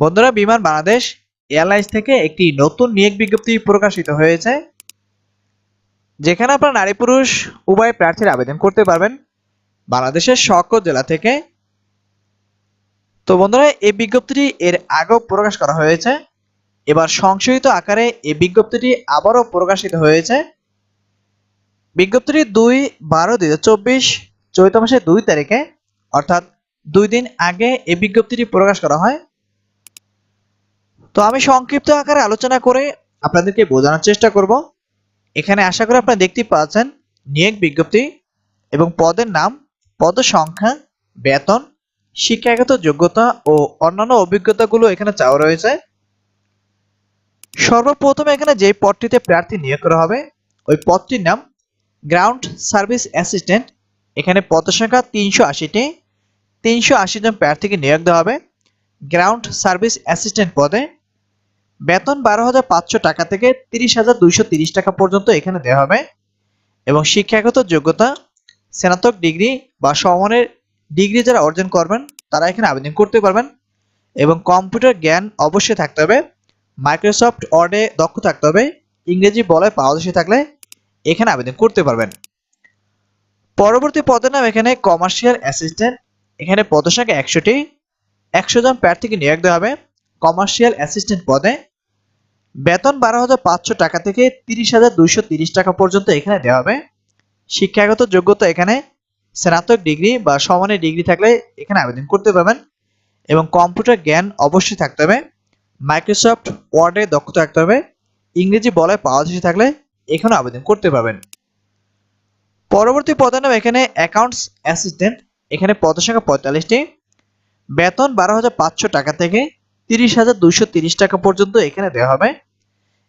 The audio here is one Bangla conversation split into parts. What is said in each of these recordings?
বন্ধুরা, বিমান বাংলাদেশ এয়ারলাইন্স থেকে একটি নতুন নিয়োগ বিজ্ঞপ্তি প্রকাশিত হয়েছে, যেখানে আপনারা নারী পুরুষ উভয় প্রার্থীর আবেদন করতে পারবেন বাংলাদেশের সকল জেলা থেকে। তো বন্ধুরা, এই বিজ্ঞপ্তিটি এর আগেও প্রকাশ করা হয়েছে, এবার সংশোধিত আকারে এই বিজ্ঞপ্তিটি আবারও প্রকাশিত হয়েছে। বিজ্ঞপ্তিটি দুই বারো দুই হাজার চব্বিশ চৈত মাসের দুই তারিখে, অর্থাৎ দুই দিন আগে এই বিজ্ঞপ্তিটি প্রকাশ করা হয়। তো আমি সংক্ষিপ্ত আকারে আলোচনা করে আপনাদেরকে বোঝানোর চেষ্টা করব। এখানে আশা করি আপনারা দেখতে পাচ্ছেন নিয়োগ বিজ্ঞপ্তি এবং পদের নাম, পদ সংখ্যা, বেতন, শিক্ষাগত যোগ্যতা ও অন্যান্য অভিজ্ঞতাগুলো এখানে চাওয়া রয়েছে। সর্বপ্রথম এখানে যে পদটিতে প্রার্থী নিয়োগ করা হবে, ওই পদটির নাম গ্রাউন্ড সার্ভিস অ্যাসিস্ট্যান্ট। এখানে পদ সংখ্যা তিনশো আশিটি, তিনশো আশি জন প্রার্থীকে নিয়োগ দেওয়া হবে। গ্রাউন্ড সার্ভিস অ্যাসিস্ট্যান্ট পদে বেতন বারো হাজার পাঁচশো টাকা থেকে তিরিশ হাজার দুইশো তিরিশ টাকা পর্যন্ত এখানে দেওয়া হবে। এবং শিক্ষাগত যোগ্যতা, স্নাতক ডিগ্রি বা সমানের ডিগ্রি যারা অর্জন করবেন, তারা এখানে আবেদন করতে পারবেন। এবং কম্পিউটার জ্ঞান অবশ্যই থাকতে হবে। মাইক্রোসফট ওয়ার্ডে দক্ষ থাকতে হবে। ইংরেজি বলায় পারদর্শী থাকলে এখানে আবেদন করতে পারবেন। পরবর্তী পদের নাম এখানে কমার্শিয়াল অ্যাসিস্ট্যান্ট। এখানে পদসংখ্যা একশোটি। একশো জন প্রার্থীকে নিয়োগ দেওয়া হবে কমার্শিয়াল অ্যাসিস্ট্যান্ট পদে। বেতন বারো হাজার পাঁচশো টাকা থেকে তিরিশ হাজার দুইশো তিরিশ টাকা পর্যন্ত এখানে দেওয়া হবে। শিক্ষাগত যোগ্যতা এখানে স্নাতক ডিগ্রি বা সমানের ডিগ্রি থাকলে এখানে আবেদন করতে পারবেন এবং কম্পিউটার জ্ঞান অবশ্যই থাকতে হবে। মাইক্রোসফট ওয়ার্ডে দক্ষতা থাকতে হবে। ইংরেজি বলায় পাওয়া থাকলে এখানে আবেদন করতে পারবেন। পরবর্তী পদের নাম এখানে অ্যাকাউন্টস অ্যাসিস্ট্যান্ট এখানে পদসংখ্যা পঁয়তাল্লিশটি। বেতন বারো হাজার পাঁচশো টাকা থেকে তিরিশ হাজার দুইশো তিরিশ টাকা পর্যন্ত এখানে দেওয়া হবে।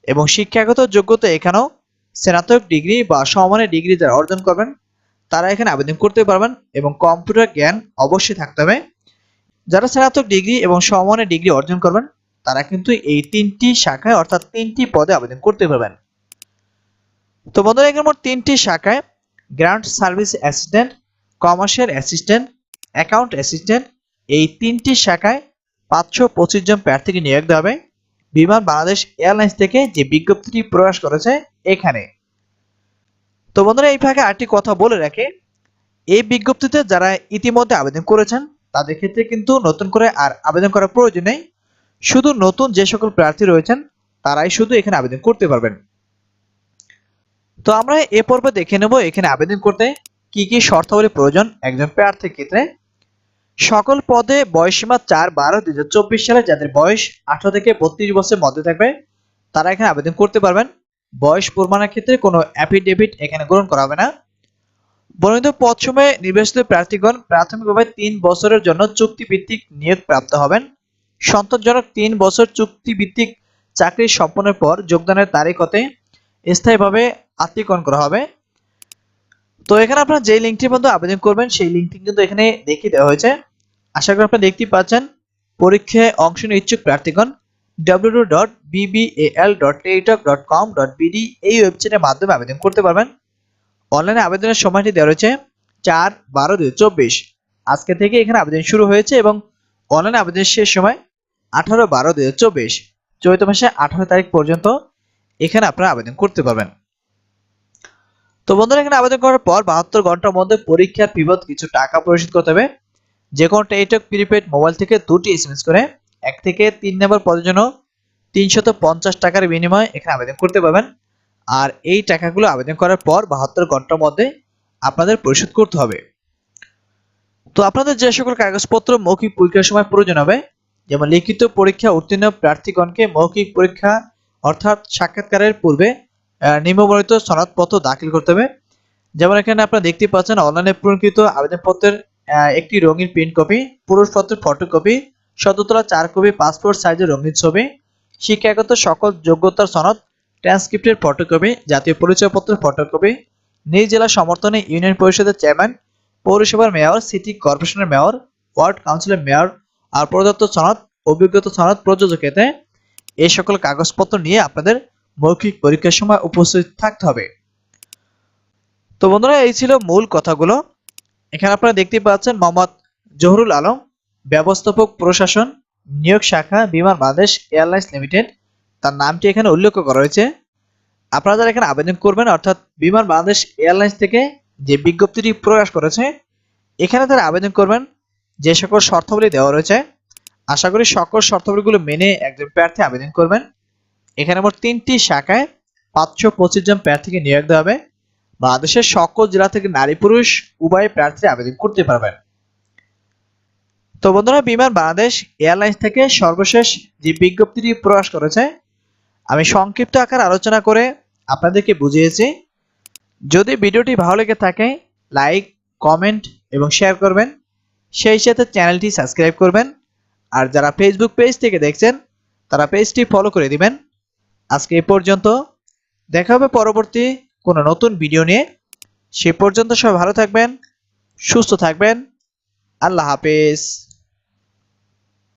এবং শিক্ষাগত যোগ্যতা এখানেও স্নাতক ডিগ্রি বা সমানের ডিগ্রি যারা অর্জন করবেন, তারা এখানে আবেদন করতে পারবেন এবং কম্পিউটার জ্ঞান অবশ্যই থাকতে হবে। যারা স্নাতক ডিগ্রি এবং সমানের ডিগ্রি অর্জন করবেন, তারা কিন্তু এই তিনটি শাখায় অর্থাৎ তিনটি পদে আবেদন করতে পারবেন। তো বন্ধুরা, এখানে মোট তিনটি শাখায় grant service assistant, commercial assistant, account assistant, এই তিনটি শাখায় পাঁচশো পঁচিশ জন প্রার্থীকে নিয়োগ দেওয়া হবে। বিমান বাংলাদেশ এয়ারলাইন্স থেকে যে বিজ্ঞপ্তিটি প্রকাশ করেছে এখানে। তো বন্ধুরা, এই ফাঁকে আরেকটি কথা বলে রাখে। এই বিজ্ঞপ্তিতে যারা ইতিমধ্যে আবেদন করেছেন, তাদের ক্ষেত্রে কিন্তু নতুন করে আর আবেদন করার প্রয়োজন নেই। শুধু নতুন যে সকল প্রার্থী রয়েছেন, তারাই শুধু এখানে আবেদন করতে পারবেন। তো আমরা এ পর্বে দেখে নেব এখানে আবেদন করতে কি কি শর্তাবলী প্রয়োজন একজন প্রার্থীর ক্ষেত্রে। সকল পদে বয়সীমা চার বারো দুই হাজার চব্বিশ সালে যাদের বয়স আঠারো থেকে বত্রিশ বছরের মধ্যে থাকবে, তারা এখানে আবেদন করতে পারবেন। বয়স প্রমাণের ক্ষেত্রে কোনো অ্যাফিডেভিট এখানে গ্রহণ করা হবে না। বর্ণিত পদ সময়ে নির্বাচিত প্রার্থীগণ প্রাথমিকভাবে তিন বছরের জন্য চুক্তিভিত্তিক নিয়োগ প্রাপ্ত হবেন। সন্তোষজনক তিন বছর চুক্তিভিত্তিক চাকরি সম্পন্নের পর যোগদানের তারিখ হতে স্থায়ীভাবে আত্মীকরণ করা হবে। তো এখানে আপনারা যে লিঙ্কটির মধ্যে আবেদন করবেন, সেই লিঙ্কটি কিন্তু এখানে দেখিয়ে দেওয়া হয়েছে। আশা করি আপনারা দেখতেই পাচ্ছেন, পরীক্ষায় অংশ নিয়ে ইচ্ছুক প্রার্থীগণ www.bbal.teritok.com.bd এই ওয়েবসাইটের মাধ্যমে আবেদন করতে পারবেন। অনলাইনে আবেদনের সময়টি দেওয়া রয়েছে চার বারো দুই চব্বিশ। আজকে থেকে এখানে আবেদন শুরু হয়েছে এবং অনলাইনে আবেদনের শেষ সময় আঠারো বারো দুই হাজার চব্বিশ। চৈত মাসে আঠারো তারিখ পর্যন্ত এখানে আপনারা আবেদন করতে পারবেন। তো বন্ধুরা, এখানে আবেদন করার পর বাহাত্তর ঘণ্টার মধ্যে পরীক্ষার বিপদ কিছু টাকা পরিশোধ করতে হবে। যে কোনো টেলিটক প্রিপেড মোবাইল থেকে দুটি এসএমএস করে এক থেকে তিন নম্বর পদের জন্য তিনশত পঞ্চাশ টাকার বিনিময়ে এখানে আবেদন করতে পারবেন। আর এই টাকাগুলো আবেদন করার পর বাহাত্তর ঘণ্টার মধ্যে আপনাদের পরিশোধ করতে হবে। তো আপনাদের যে সকল কাগজপত্র মৌখিক পরীক্ষার সময় প্রয়োজন হবে, যেমন লিখিত পরীক্ষা উত্তীর্ণ প্রার্থীগণকে মৌখিক পরীক্ষা অর্থাৎ সাক্ষাৎকারের পূর্বে নিম্নবর্ণিত সনদপত্র দাখিল করতে হবে। যেমন এখানে আপনারা দেখতে পাচ্ছেন, অনলাইনে পূরণকৃত আবেদনপত্রের একটি রঙিন প্রিন্ট কপি পুরুষপত্রের ফটোকপি শততলা চার কপি পাসপোর্ট সাইজের রঙিন ছবি, শিক্ষাগত সকল যোগ্যতার সনদ ট্রান্সক্রিপ্টের ফটোকপি জাতীয় পরিচয়পত্রের ফটোকপি নিজ জেলা সমর্থনে ইউনিয়ন পরিষদের চেয়ারম্যান, পৌরসভার মেয়র, সিটি কর্পোরেশনের মেয়র, ওয়ার্ড কাউন্সিলের মেয়র, আর প্রদত্ত সনদ, অভিজ্ঞতা সনদ প্রযোজক এতে এই সকল কাগজপত্র নিয়ে আপনাদের মৌখিক পরীক্ষার সময় উপস্থিত থাকতে হবে। তো বন্ধুরা, এই ছিল মূল কথাগুলো। এখানে আপনারা দেখতে পাচ্ছেন মোহাম্মদ জহরুল আলম, ব্যবস্থাপক প্রশাসন, নিয়োগ শাখা, বিমান বাংলাদেশ এয়ারলাইন্স লিমিটেড। তার নামটি এখানে উল্লেখ করা রয়েছে আপনারা যারা এখানে আবেদন করবেন, অর্থাৎ বিমান বাংলাদেশ এয়ারলাইন্স থেকে যে বিজ্ঞপ্তিটি প্রকাশ করেছে, এখানে তারা আবেদন করবেন যে সকল শর্তাবলী দেওয়া রয়েছে। আশা করি সকল শর্তাবলীগুলো মেনে একজন প্রার্থী আবেদন করবেন। এখানে মোট তিনটি শাখায় পাঁচশো পঁচিশ জন প্রার্থীকে নিয়োগ দেওয়া হবে। বাংলাদেশের সকল জেলা থেকে নারী পুরুষ উভয় প্রার্থী আবেদন করতে পারবেন তো বন্ধুরা, বিমান বাংলাদেশ এয়ারলাইন্স থেকে সর্বশেষ যে বিজ্ঞপ্তিটি প্রকাশ করেছে, আমি সংক্ষিপ্ত আকার আলোচনা করে আপনাদেরকে বুঝিয়েছি। যদি ভিডিওটি ভালো লেগে থাকে, লাইক, কমেন্ট এবং শেয়ার করবেন। সেই সাথে চ্যানেলটি সাবস্ক্রাইব করবেন। আর যারা ফেসবুক পেজ থেকে দেখছেন, তারা পেজটি ফলো করে দিবেন। আজকে এ পর্যন্ত। দেখা হবে পরবর্তী কোনো নতুন ভিডিও নিয়ে। সে পর্যন্ত সবাই ভালো থাকবেন, সুস্থ থাকবেন। আল্লাহ হাফেজ।